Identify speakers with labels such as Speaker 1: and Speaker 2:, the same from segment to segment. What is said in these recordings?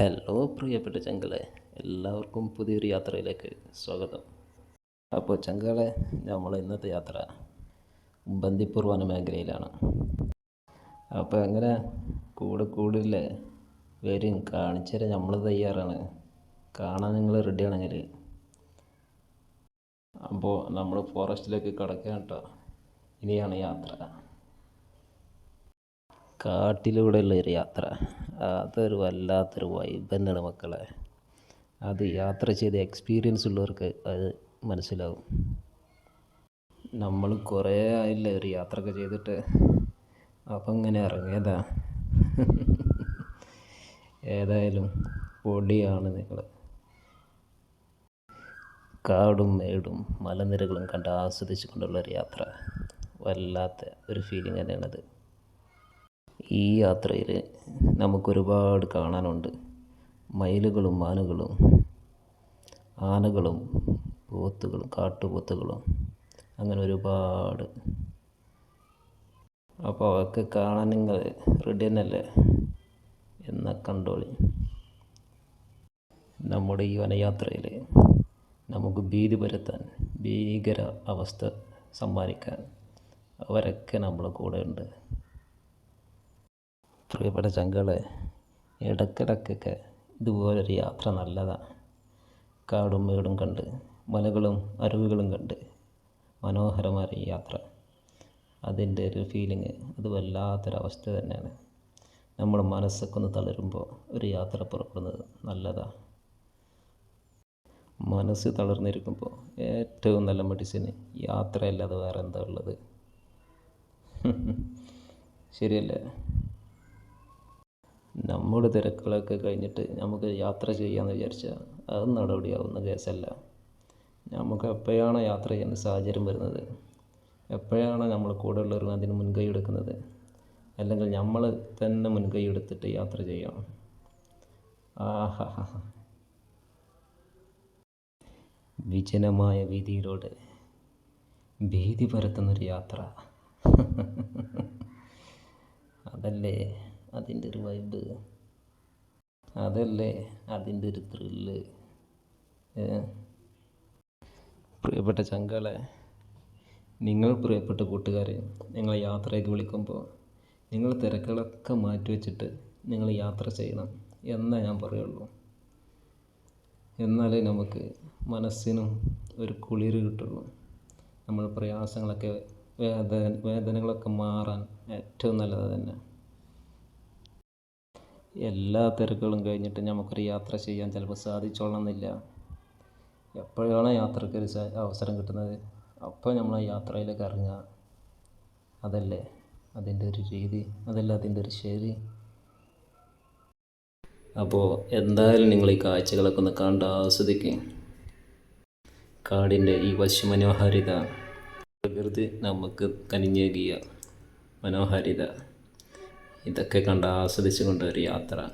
Speaker 1: Hello പ്രിയപ്പെട്ട ചങ്കളെ. എല്ലാവർക്കും പുതിയൊരു യാത്രയിലേക്ക് സ്വാഗതം. അപ്പോൾ ചങ്കളെ നമ്മൾ ഇന്നത്തെ യാത്ര ബന്ദിപ്പൂർ വനമേഖലയിലാണ് അപ്പോൾ അങ്ങനെ കൂടെ കൂടില്ലേ വരും. കാണിച്ചുതരാൻ നമ്മൾ തയ്യാറാണ്. കാണാൻ നിങ്ങൾ റെഡിയാണെങ്കിൽ അപ്പോൾ നമ്മൾ ഫോറസ്റ്റിലേക്ക് കിടക്കാൻ കേട്ടോ ഇനിയാണ് യാത്ര. കാട്ടിലൂടെയുള്ള ഒരു യാത്ര. അതൊരു വല്ലാത്തൊരു വൈബ് തന്നെയാണ് മക്കളെ. അത് യാത്ര ചെയ്ത് എക്സ്പീരിയൻസ് ഉള്ളവർക്ക് അത് മനസ്സിലാവും. നമ്മൾ കുറേ ആയില്ലേ ഒരു യാത്രയൊക്കെ ചെയ്തിട്ട്. അപ്പം ഇങ്ങനെ ഇറങ്ങിയതാ. ഏതായാലും പൊടിയാണ് നിങ്ങൾ കാടും മേടും മലനിരകളും കണ്ട് ആസ്വദിച്ചു കൊണ്ടുള്ള ഒരു യാത്ര. വല്ലാത്ത ഒരു ഫീലിംഗ് തന്നെയാണത്. ഈ യാത്രയിൽ നമുക്കൊരുപാട് കാണാനുണ്ട്. മയിലുകളും മാനുകളും ആനകളും പോത്തുകളും കാട്ടുപോത്തുകളും അങ്ങനെ ഒരുപാട്. അപ്പോൾ അതൊക്കെ കാണാൻ നിങ്ങൾ റെഡി തന്നെയല്ലേ? എന്നാൽ കണ്ടോളി. നമ്മുടെ ഈ വനയാത്രയിൽ നമുക്ക് ഭീതി പരത്താൻ ഭീകര അവസ്ഥ സമ്മാനിക്കാൻ അവരൊക്കെ നമ്മളെ കൂടെ ഉണ്ട് പ്രിയപ്പെട്ട ചങ്കളെ ഇടക്കിടക്കൊക്കെ ഇതുപോലൊരു യാത്ര നല്ലതാണ് കാടും മേടും കണ്ട് മലകളും അരുവികളും കണ്ട് മനോഹരമായ യാത്ര. അതിന്റെ ഒരു ഫീലിങ് അത് വല്ലാത്തൊരവസ്ഥ തന്നെയാണ്. നമ്മുടെ മനസ്സൊക്കെ ഒന്ന് തളരുമ്പോൾ ഒരു യാത്ര പുറപ്പെടുന്നത് നല്ലതാണ് മനസ്സ് തളർന്നിരിക്കുമ്പോൾ ഏറ്റവും നല്ല മെഡിസിന് യാത്രയല്ലാതെ വേറെ എന്താ ഉള്ളത്? ശരിയല്ലേ? നമ്മുടെ തിരക്കുകളൊക്കെ കഴിഞ്ഞിട്ട് നമുക്ക് യാത്ര ചെയ്യാമെന്ന് വിചാരിച്ചാൽ അത് നടപടിയാവുന്ന കേസല്ല. നമുക്ക് എപ്പോഴാണോ യാത്ര ചെയ്യുന്ന സാഹചര്യം വരുന്നത്? എപ്പോഴാണോ നമ്മൾ കൂടെ ഉള്ളവർ അതിന് മുൻകൈ എടുക്കുന്നത്? അല്ലെങ്കിൽ നമ്മൾ തന്നെ മുൻകൈ എടുത്തിട്ട് യാത്ര ചെയ്യണം? ആഹാ വിജനമായ വീതിയിലൂടെ ഭീതി പരത്തുന്നൊരു യാത്ര. അതല്ലേ? അതിന്റെ ഒരു വൈബ് അതല്ലേ? അതിന്റെ ഒരു ത്രില്ല് പ്രിയപ്പെട്ട ചങ്കളെ നിങ്ങൾ പ്രിയപ്പെട്ട കൂട്ടുകാരെ നിങ്ങൾ യാത്രയ്ക്ക് വിളിക്കുമ്പോൾ നിങ്ങൾ തിരക്കുകളൊക്കെ മാറ്റി വെച്ചിട്ട് നിങ്ങൾ യാത്ര ചെയ്യണം എന്നേ ഞാൻ പറയുള്ളൂ. എന്നാലേ നമുക്ക് മനസ്സിനും ഒരു കുളിര് കിട്ടുള്ളൂ. നമ്മൾ പ്രയാസങ്ങളൊക്കെ വേദന വേദനകളൊക്കെ മാറാൻ ഏറ്റവും നല്ലത് തന്നെ. എല്ലാ തിരക്കുകളും കഴിഞ്ഞിട്ട് നമുക്കൊരു യാത്ര ചെയ്യാൻ ചിലപ്പോൾ സാധിച്ചോളണമെന്നില്ല. എപ്പോഴാണ് യാത്രയ്ക്ക് ഒരു അവസരം കിട്ടുന്നത്? അപ്പോൾ നമ്മൾ ആ യാത്രയിലേക്ക് ഇറങ്ങുക. അതല്ലേ? അതിന്റെ ഒരു രീതി അതല്ല അതിന്റെ ഒരു ശരി അപ്പോൾ എന്തായാലും നിങ്ങൾ ഈ കാഴ്ചകളൊക്കെ ഒന്ന് കണ്ട് ആസ്വദിക്കും. കാടിന്റെ ഈ വശ്യമനോഹാരിത പ്രകൃതി നമുക്ക് കനിഞ്ഞേകിയ മനോഹാരിത. ഇതൊക്കെ കണ്ട് ആസ്വദിച്ചു കൊണ്ട് ഒരു യാത്ര.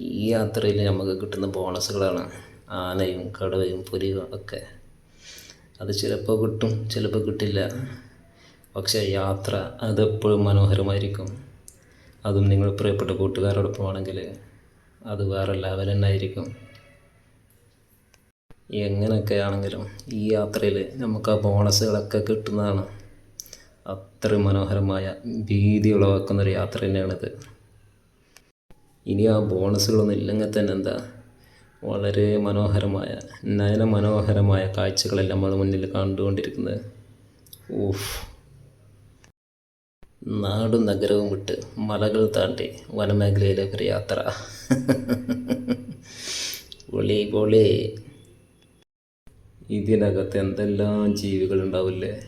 Speaker 1: ഈ യാത്രയിൽ നമുക്ക് കിട്ടുന്ന ബോണസുകളാണ് ആനയും കടുവയും പുലിയും ഒക്കെ. അത് ചിലപ്പോൾ കിട്ടും ചിലപ്പോൾ കിട്ടില്ല. പക്ഷേ യാത്ര അതെപ്പോഴും മനോഹരമായിരിക്കും. അതും നിങ്ങൾ പ്രിയപ്പെട്ട കൂട്ടുകാരോടൊപ്പം ആണെങ്കിൽ അത് വേറെ ലെവൽ തന്നെ ആയിരിക്കും. എങ്ങനെയൊക്കെ ആണെങ്കിലും ഈ യാത്രയിൽ നമുക്ക് ആ ബോണസുകളൊക്കെ കിട്ടുന്നതാണ്. അത്ര മനോഹരമായ ഭീതി ഉളവാക്കുന്ന ഒരു യാത്ര തന്നെയാണിത്. ഇനി ആ ബോണസുകളൊന്നും ഇല്ലെങ്കിൽ തന്നെ എന്താ വളരെ മനോഹരമായ നയന മനോഹരമായ കാഴ്ചകളെല്ലാം നമ്മൾ മുന്നിൽ കണ്ടുകൊണ്ടിരിക്കുന്നത്. ഊഫ്. നാടും നഗരവും വിട്ട് മലകൾ താണ്ടി വനമേഖലയിലേക്കൊരു യാത്ര. പൊളി പൊളി. ഇതിനകത്ത് എന്തെല്ലാം ജീവികളുണ്ടാവില്ലേ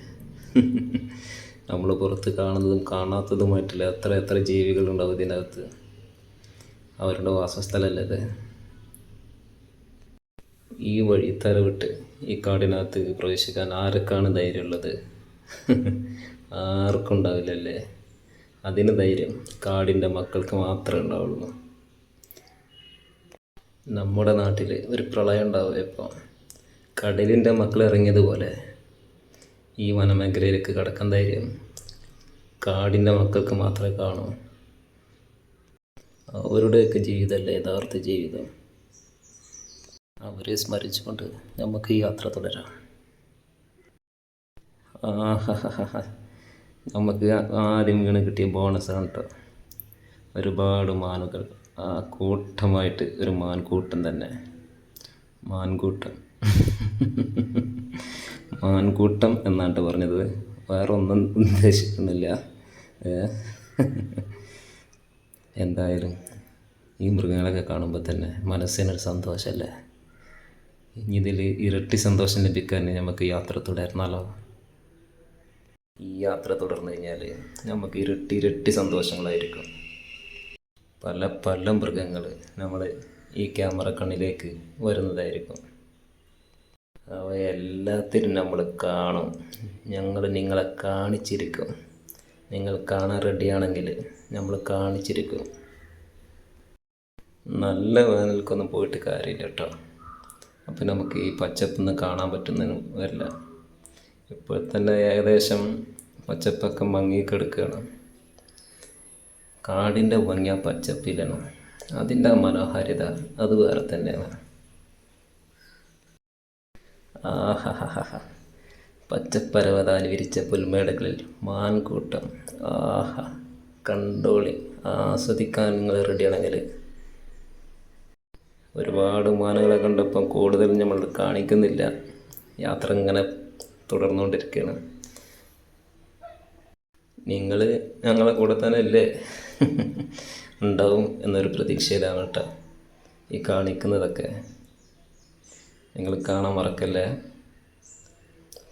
Speaker 1: നമ്മൾ പുറത്ത് കാണുന്നതും കാണാത്തതുമായിട്ടുള്ള എത്ര എത്ര ജീവികളുണ്ടാവും ഇതിനകത്ത്? അവരുടെ വാസസ്ഥലമല്ലേ ഈ വഴി തരവിട്ട് ഈ കാടിനകത്ത് പ്രവേശിക്കാൻ ആർക്കാണ് ധൈര്യമുള്ളത്? ആർക്കും ഉണ്ടാവില്ലല്ലേ? അതിന് ധൈര്യം കാടിന്റെ മക്കൾക്ക് മാത്രമേ ഉണ്ടാവുള്ളൂ. നമ്മുടെ നാട്ടിൽ ഒരു പ്രളയം ഉണ്ടാവും ഇപ്പം. കടലിന്റെ മക്കൾ ഇറങ്ങിയതുപോലെ. ഈ വനമേഖലയിലേക്ക് കടക്കാൻ ധൈര്യം കാടിന്റെ മക്കൾക്ക് മാത്രമേ കാണൂ. അവരുടെയൊക്കെ ജീവിതമല്ല യഥാർത്ഥ ജീവിതം. അവരെ സ്മരിച്ചുകൊണ്ട് നമുക്ക് ഈ യാത്ര തുടരാം. നമുക്ക് ആദ്യം വീണ് കിട്ടിയ ബോണസ് കേട്ടോ ഒരുപാട് മാനുകൾ. ആ കൂട്ടമായിട്ട് ഒരു മാൻകൂട്ടം തന്നെ. മാൻകൂട്ടം. മാൻകൂട്ടം എന്നാണ് പറഞ്ഞത്. വേറെ ഒന്നും ഉദ്ദേശിക്കുന്നില്ല എന്തായാലും ഈ മൃഗങ്ങളൊക്കെ കാണുമ്പോൾ തന്നെ മനസ്സിനൊരു സന്തോഷമല്ലേ ഇനി ഇതിൽ ഇരട്ടി സന്തോഷം ലഭിക്കാൻ നമുക്ക് യാത്ര തുടർന്നാലോ? ഈ യാത്ര തുടർന്നു കഴിഞ്ഞാൽ നമുക്ക് ഇരട്ടി ഇരട്ടി സന്തോഷങ്ങളായിരിക്കും. പല പല മൃഗങ്ങൾ നമ്മൾ ഈ ക്യാമറ കണ്ണിലേക്ക് വരുന്നതായിരിക്കും. അവയെല്ലാത്തിനും നമ്മൾ കാണും. ഞങ്ങൾ നിങ്ങളെ കാണിച്ചിരിക്കും. നിങ്ങൾ കാണാൻ റെഡിയാണെങ്കിൽ നമ്മൾ കാണിച്ചിരിക്കും. നല്ല വേനൽക്കൊന്നും പോയിട്ട് കാര്യമില്ല കേട്ടോ. അപ്പം നമുക്ക് ഈ പച്ചപ്പൊന്നും കാണാൻ പറ്റുന്നതിന് വരില്ല തന്നെ ഏകദേശം പച്ചപ്പൊക്കെ മങ്ങിക്കെടുക്കുകയാണ് കാടിന്റെ ഭംഗി ആ പച്ചപ്പിലാണ്. അതിന്റെ മനോഹാരിത അത് വേറെ തന്നെയാണ്. ആഹാഹാഹാ പച്ചപ്പരവതാനി വിരിച്ച പുൽമേടകളിൽ മാൻകൂട്ടം. ആഹാ കണ്ടോളി. ആസ്വദിക്കാൻ നിങ്ങൾ റെഡിയാണെങ്കിൽ ഒരുപാട് മാനുകളെ കണ്ടപ്പം കൂടുതൽ നമ്മൾ കാണിക്കുന്നില്ല. യാത്ര ഇങ്ങനെ തുടർന്നുകൊണ്ടിരിക്കുകയാണ്. നിങ്ങൾ ഞങ്ങളെ കൂടെ തന്നെ അല്ലേ? ഉണ്ടാവും എന്നൊരു പ്രതീക്ഷയിലാണ് കേട്ടോ ഈ കാണിക്കുന്നതൊക്കെ. നിങ്ങൾ കാണാൻ മറക്കല്ലേ?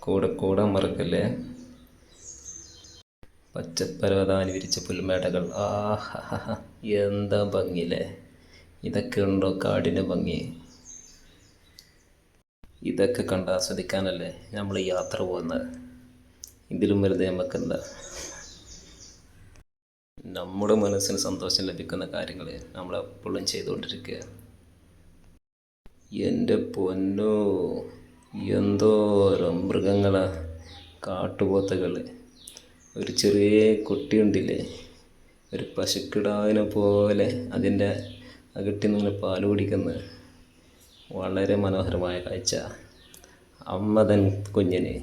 Speaker 1: കൂടെ കൂടാൻ മറക്കല്ലേ? പച്ചപ്പരവതാനി വിരിച്ച പുൽമേടകൾ. ആഹാ എന്താ ഭംഗിയില്ലേ? ഇതൊക്കെ ഉണ്ടോ കാടിന്റെ ഭംഗി? ഇതൊക്കെ കണ്ട് ആസ്വദിക്കാനല്ലേ നമ്മൾ യാത്ര പോകുന്നത്? ഇതിലും വെറുതെ നമുക്കെന്താ? നമ്മുടെ മനസ്സിന് സന്തോഷം ലഭിക്കുന്ന കാര്യങ്ങൾ നമ്മളെപ്പോഴും ചെയ്തുകൊണ്ടിരിക്കുക. എന്റെ പൊന്നോ എന്തോരം മൃഗങ്ങളാ കാട്ടുപോത്തകൾ. ഒരു ചെറിയ കുട്ടിയുണ്ടില്ലേ ഒരു പശുക്കിടാവിനെ പോലെ അതിന്റെ അകട്ടിൽ നിന്ന് പാൽ കുടിക്കുന്നത് വളരെ മനോഹരമായ കാഴ്ച. അമ്മതൻ കുഞ്ഞിന്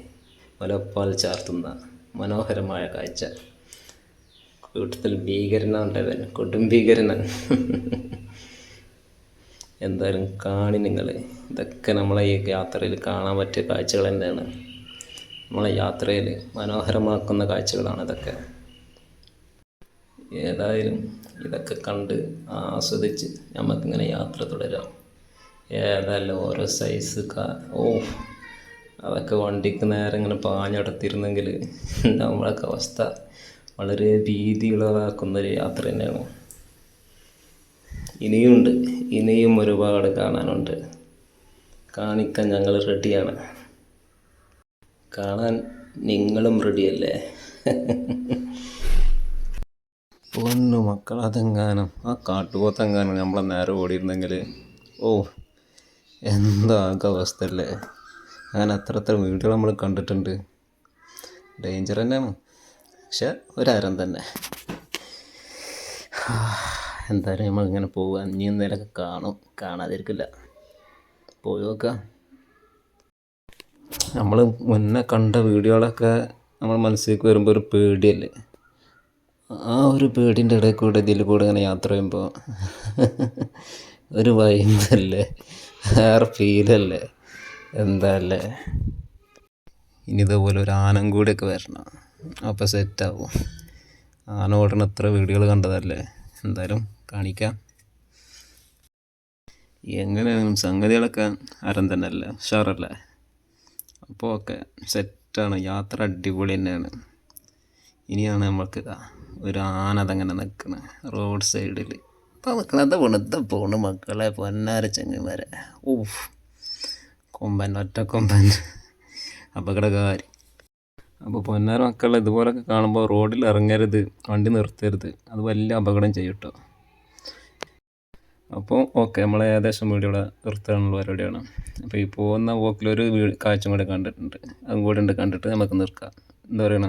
Speaker 1: മുലപ്പാൽ ചാർത്തുന്ന മനോഹരമായ കാഴ്ച. കൂട്ടത്തിൽ ഭീകരനാണ്ടവൻ കൊടും ഭീകരനാണ് എന്തായാലും കാണി നിങ്ങൾ ഇതൊക്കെ നമ്മളെ ഈ യാത്രയിൽ കാണാൻ പറ്റിയ കാഴ്ചകൾ തന്നെയാണ്. നമ്മളെ യാത്രയിൽ മനോഹരമാക്കുന്ന കാഴ്ചകളാണ് ഇതൊക്കെ. ഏതായാലും ഇതൊക്കെ കണ്ട് ആസ്വദിച്ച് നമുക്കിങ്ങനെ യാത്ര തുടരാം. ഏതായാലും ഓരോ സൈസ് കാ ഓ അതൊക്കെ വണ്ടിക്ക് നേരെ ഇങ്ങനെ പാഞ്ഞടത്തിരുന്നെങ്കിൽ നമ്മളൊക്കെ അവസ്ഥ വളരെ ഭീതിയുള്ളതാക്കുന്നൊരു യാത്ര തന്നെയാണ്. ഇനിയുണ്ട്. ഇനിയും ഒരുപാട് കാണാനുണ്ട്. കാണിക്കാൻ ഞങ്ങൾ റെഡിയാണ് കാണാൻ നിങ്ങളും റെഡിയല്ലേ പൊന്നു മക്കൾ അതെങ്ങാനും. ആ കാട്ടുപോത്തെങ്ങാനും നമ്മളെ നേരെ ഓടിയിരുന്നെങ്കിൽ ഓ എന്താകെ അവസ്ഥ അല്ലേ അങ്ങനെ അത്ര അത്ര വീഡിയോ നമ്മൾ കണ്ടിട്ടുണ്ട്. ഡേഞ്ചർ തന്നെയാണ്. പക്ഷെ ഒരരം തന്നെ. എന്തായാലും നമ്മൾ ഇങ്ങനെ പോവുക ഇനി എന്തേലൊക്കെ കാണും. കാണാതിരിക്കില്ല. പോയി നോക്കാം. നമ്മൾ മുന്നേ കണ്ട വീഡിയോകളൊക്കെ നമ്മൾ മനസ്സിലേക്ക് വരുമ്പോൾ ഒരു പേടിയല്ലേ? ആ ഒരു പേടിന്റെ ഇടയിൽ കൂടെ ഇതിൽ കൂടെ ഇങ്ങനെ യാത്ര ചെയ്യുമ്പോൾ ഒരു വൈബല്ലേ? വേറെ ഫീലല്ലേ? എന്തല്ലേ ഇനി ഇതുപോലെ ഒരു ആനം കൂടിയൊക്കെ വരണം. അപ്പോൾ സെറ്റാവും ആന ഓടണ എത്ര വീഡിയോകൾ കണ്ടതല്ലേ? എന്തായാലും കാണിക്കാം. എങ്ങനെയാണെങ്കിലും സംഗതികളൊക്കെ അരം തന്നെ അല്ലേ ഉഷാറല്ലേ? അപ്പോൾ ഓക്കെ സെറ്റാണ് യാത്ര അടിപൊളി തന്നെയാണ്. ഇനിയാണ് നമ്മൾക്ക് ഇതാ ഒരു ആന അതങ്ങനെ നിൽക്കണ റോഡ് സൈഡിൽ. ഇപ്പോൾ നിൽക്കണത് പോണത് പോണ്? മക്കളെ? പൊന്നാര ചങ്ങന്മാരെ. ഊഫ് കൊമ്പൻ ഒറ്റ കൊമ്പൻ. അപകടകാരി അപ്പോൾ പൊന്നാര മക്കളെ ഇതുപോലൊക്കെ കാണുമ്പോൾ റോഡിൽ ഇറങ്ങരുത് വണ്ടി നിർത്തരുത്. അത് വലിയ അപകടം ചെയ്യും കേട്ടോ. അപ്പോൾ ഓക്കെ നമ്മൾ ഏകദേശം വീഡിയോ ഇവിടെ നിർത്താനുള്ള പരിപാടിയാണ്. അപ്പോൾ ഈ പോകുന്ന വോക്കിലൊരു കാഴ്ച കൂടെ കണ്ടിട്ടുണ്ട്. അതും കൂടെ ഉണ്ട് കണ്ടിട്ട് നമുക്ക് നിർക്കാം. എന്താ പറയണ?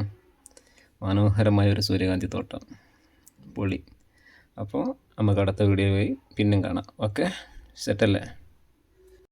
Speaker 1: മനോഹരമായ ഒരു സൂര്യകാന്തി തോട്ടം. പൊളി. അപ്പോൾ നമുക്ക് അടുത്ത വീഡിയോ പോയി പിന്നെയും കാണാം. ഓക്കെ? സെറ്റല്ലേ